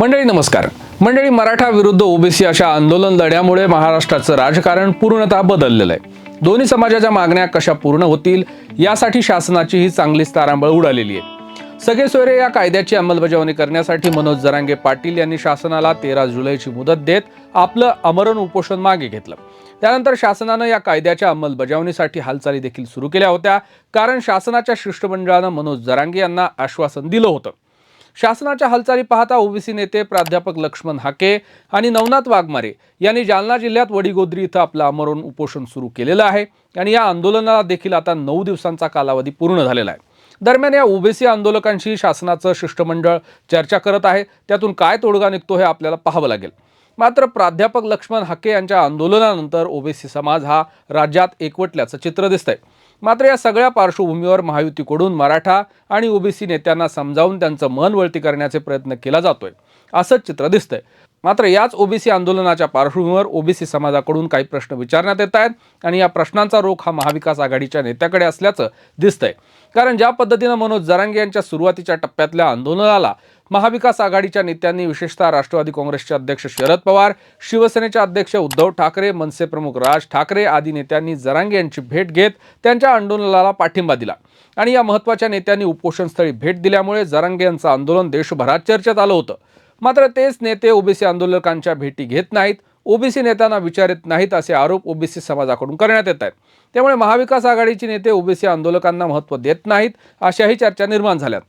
मंडळी नमस्कार. मंडळी मराठा विरुद्ध ओबीसी अशा आंदोलन लढ्यामुळे महाराष्ट्राचं राजकारण पूर्णतः बदललेलं आहे. दोन्ही समाजाच्या मागण्या कशा पूर्ण होतील यासाठी शासनाची ही चांगलीच तारांबळ उडालेली आहे. सगळे सोयरे या कायद्याची अंमलबजावणी करण्यासाठी मनोज जरांगे पाटील यांनी शासनाला तेरा जुलैची मुदत देत आपलं अमरण उपोषण मागे घेतलं. त्यानंतर शासनानं या कायद्याच्या अंमलबजावणीसाठी हालचाली देखील सुरू केल्या होत्या कारण शासनाच्या शिष्टमंडळानं मनोज जरांगे यांना आश्वासन दिलं होतं. शासनाच्या हालचाली पाहता ओबीसी नेते प्राध्यापक लक्ष्मण हाके आणि नवनाथ वाघमारे यांनी जालना जिल्ह्यात वडीगोद्री इथं आपलं आमरण उपोषण सुरू केलेलं आहे. आणि या आंदोलनाला देखील आता नऊ दिवसांचा कालावधी पूर्ण झालेला आहे. दरम्यान या ओबीसी आंदोलकांशी शासनाचं शिष्टमंडळ चर्चा करत आहे. त्यातून काय तोडगा निघतो हे आपल्याला पाहावं लागेल. मात्र प्राध्यापक लक्ष्मण हाके यांच्या आंदोलनानंतर ओबीसी समाज हा राज्यात एकवटल्याचं चित्र दिसतंय. मात्र या सगळ्या पार्श्वभूमीवर महायुतीकडून मराठा आणि ओबीसी नेत्यांना समजावून त्यांचं मन वळती करण्याचे प्रयत्न केला जातोय. असंच चित्र दिसतंय. मात्र याच ओबीसी आंदोलनाच्या पार्श्वभूमीवर ओबीसी समाजाकडून काही प्रश्न विचारण्यात येत आहेत आणि या प्रश्नांचा रोख हा महाविकास आघाडीच्या नेत्याकडे असल्याचं दिसतंय. कारण ज्या पद्धतीनं मनोज जरांगे यांच्या सुरुवातीच्या टप्प्यातल्या आंदोलनाला महाविकास आघाडीच्या नेत्यांनी विशेषतः राष्ट्रवादी काँग्रेसचे अध्यक्ष शरद पवार शिवसेनेचे अध्यक्ष उद्धव ठाकरे मनसे प्रमुख राज ठाकरे आदी नेत्यांनी जरांगे यांची भेट घेत त्यांच्या आंदोलनाला पाठिंबा दिला. आणि या महत्त्वाच्या नेत्यांनी उपोषणस्थळी भेट दिल्यामुळे जरांगे यांचं आंदोलन देशभरात चर्चेत आलं होतं. मात्र तेच नेते ओबीसी आंदोलकांच्या भेटी घेत नाहीत. ओबीसी नेत्यांना विचारित नाहीत असे आरोप ओबीसी समाजाकडून करण्यात येत आहेत. त्यामुळे महाविकास आघाडीचे नेते ओबीसी आंदोलकांना महत्त्व देत नाहीत अशाही चर्चा निर्माण झाल्यात.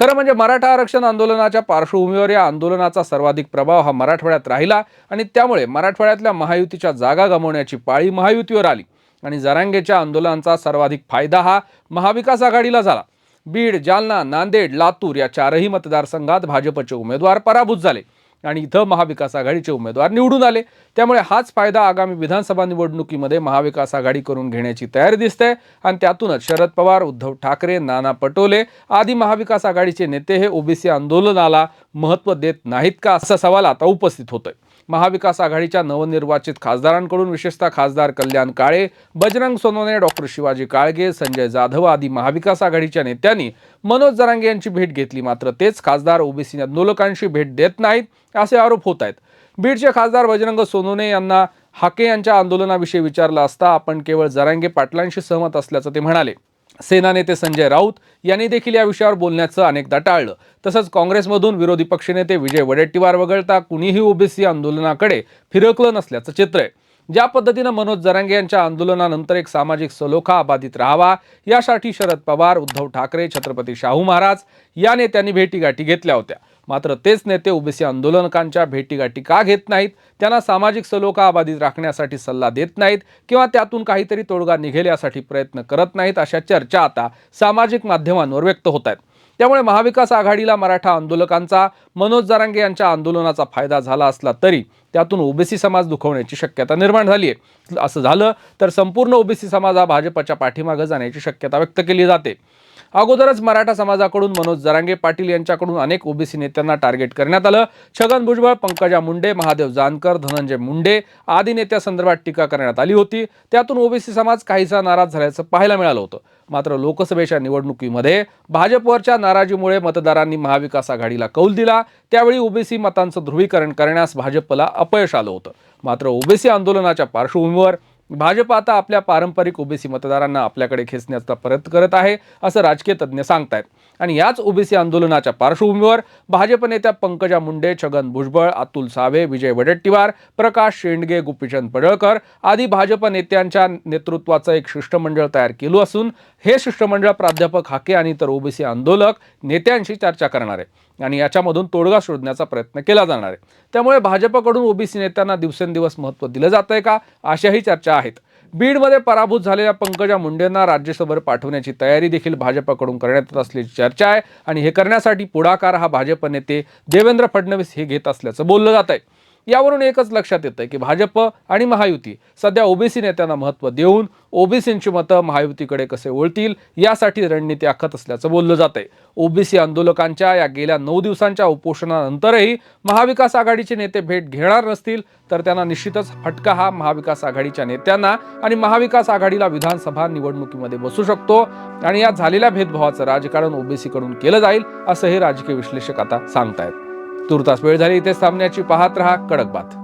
खरं म्हणजे मराठा आरक्षण आंदोलनाच्या पार्श्वभूमीवर या आंदोलनाचा सर्वाधिक प्रभाव हा मराठवाड्यात राहिला आणि त्यामुळे मराठवाड्यातल्या महायुतीच्या जागा गमावण्याची पाळी महायुतीवर आली. आणि जरांगेच्या आंदोलनाचा सर्वाधिक फायदा हा महाविकास आघाडीला झाला. बीड जालना नांदेड लातूर या चारही मतदारसंघात भाजपचे उमेदवार पराभूत झाले आणि इथं महाविकास आघाडीचे उमेदवार निवडून आले. त्यामुळे हाच फायदा आगामी विधानसभा निवडणुकीमध्ये महाविकास आघाडी करून घेण्याची तयारी दिसते. आणि त्यातूनच शरद पवार उद्धव ठाकरे नाना पटोले आदी महाविकास आघाडीचे नेते हे ओबीसी आंदोलनाला महत्त्व देत नाहीत का? असा सवाल आता उपस्थित होतोय. महाविकास आघाडीच्या नवनिर्वाचित खासदारांकडून विशेषतः खासदार कल्याण काळे बजरंग सोनवणे डॉक्टर शिवाजी काळगे संजय जाधव आदी महाविकास आघाडीच्या नेत्यांनी मनोज जरांगे यांची भेट घेतली. मात्र तेच खासदार ओबीसी आंदोलकांशी भेट देत नाहीत असे आरोप होत आहेत. बीडचे खासदार बजरंग सोनवणे यांना हाके यांच्या आंदोलनाविषयी विचारलं असता आपण केवळ जरांगे पाटलांशी सहमत असल्याचं ते म्हणाले. सेना नेते संजय राऊत यांनी देखील या विषयावर बोलण्याचं अनेकदा टाळलं. तसंच काँग्रेसमधून विरोधी पक्षनेते विजय वडेट्टीवार वगळता कुणीही ओबीसी आंदोलनाकडे फिरकलं नसल्याचं चित्र आहे. ज्या पद्धतीनं मनोज जरांगे यांच्या आंदोलनानंतर एक सामाजिक सलोखा अबाधित राहावा यासाठी शरद पवार उद्धव ठाकरे छत्रपती शाहू महाराज या नेत्यांनी भेटीगाठी घेतल्या होत्या. मात्र तेच नेते ओबीसी आंदोलकांच्या भेटीगाठी का घेत नाहीत? त्यांना सामाजिक सलोखा अबाधित राखण्यासाठी सल्ला देत नाहीत किंवा त्यातून काहीतरी तोडगा निघेल यासाठी प्रयत्न करत नाहीत अशा चर्चा आता सामाजिक माध्यमांवर व्यक्त होत आहेत. त्यामुळे महाविकास आघाडीला मराठा आंदोलकांचा मनोज जरांगे यांच्या आंदोलनाचा फायदा झाला असला तरी त्यातून ओबीसी समाज दुखवण्याची शक्यता निर्माण झाली आहे. असं झालं तर संपूर्ण ओबीसी समाज हा भाजपच्या पाठीमागं जाण्याची शक्यता व्यक्त केली जाते. अगोदरच मराठा समाजाकडून मनोज जरांगे पाटील यांच्याकडून अनेक ओबीसी नेत्यांना टार्गेट करण्यात आलं. छगन भुजबळ पंकजा मुंडे महादेव जानकर धनंजय मुंडे आदी नेत्यासंदर्भात टीका करण्यात आली होती. त्यातून ओबीसी समाज काहीसा नाराज झाल्याचं पाहायला मिळालं होतं. मात्र लोकसभेच्या निवडणुकीमध्ये भाजपवरच्या नाराजीमुळे मतदारांनी महाविकास आघाडीला कौल दिला. त्यावेळी ओबीसी मतांचं ध्रुवीकरण करण्यास भाजपला अपयश आलं होतं. मात्र ओबीसी आंदोलनाच्या पार्श्वभूमीवर भाजप आता आपल्या पारंपरिक ओबीसी मतदारांना आपल्याकडे खेचण्याचा प्रयत्न करत आहे असं राजकीय तज्ज्ञ सांगतायत. आणि याच ओबीसी आंदोलनाच्या पार्श्वभूमीवर भाजप नेत्या पंकजा मुंडे छगन भुजबळ अतुल सावे विजय वडेट्टीवार प्रकाश शेंडगे गोपीचंद पडळकर आदी भाजप नेत्यांच्या नेतृत्वाचं एक शिष्टमंडळ तयार केलं असून हे शिष्टमंडळ प्राध्यापक हाके आणि इतर ओबीसी आंदोलक नेत्यांशी चर्चा करणार आहे आणि याच्यामधून तोडगा शोधण्याचा प्रयत्न केला जाणार आहे. त्यामुळे भाजपकडून ओबीसी नेत्यांना दिवसेंदिवस महत्त्व दिलं जात आहे का? अशाही चर्चा आहेत. बीडमध्ये पराभूत झालेल्या पंकजा मुंडेंना राज्यसभेवर पाठवण्याची तयारी देखील भाजपकडून करण्यात येत असल्याची चर्चा आहे आणि हे करण्यासाठी पुढाकार हा भाजप नेते देवेंद्र फडणवीस हे घेत असल्याचं बोललं जात आहे यावरून एकच लक्षात येतं की भाजप आणि महायुती सध्या ओबीसी नेत्यांना महत्त्व देऊन ओबीसींची मतं महायुतीकडे कसे वळतील यासाठी रणनीती आखत असल्याचं बोललं जात आहे ओबीसी आंदोलकांच्या या गेल्या नऊ दिवसांच्या उपोषणानंतरही महाविकास आघाडीचे नेते भेट घेणार नसतील तर त्यांना निश्चितच फटका हा महाविकास आघाडीच्या नेत्यांना आणि महाविकास आघाडीला विधानसभा निवडणुकीमध्ये बसू शकतो आणि या झालेल्या भेदभावाचं राजकारण ओबीसीकडून केलं जाईल असं हे राजकीय विश्लेषक आता सांगतायत. तुर्तास वेळ झाली इथे सामन्याची पाहत रहा कडक बात.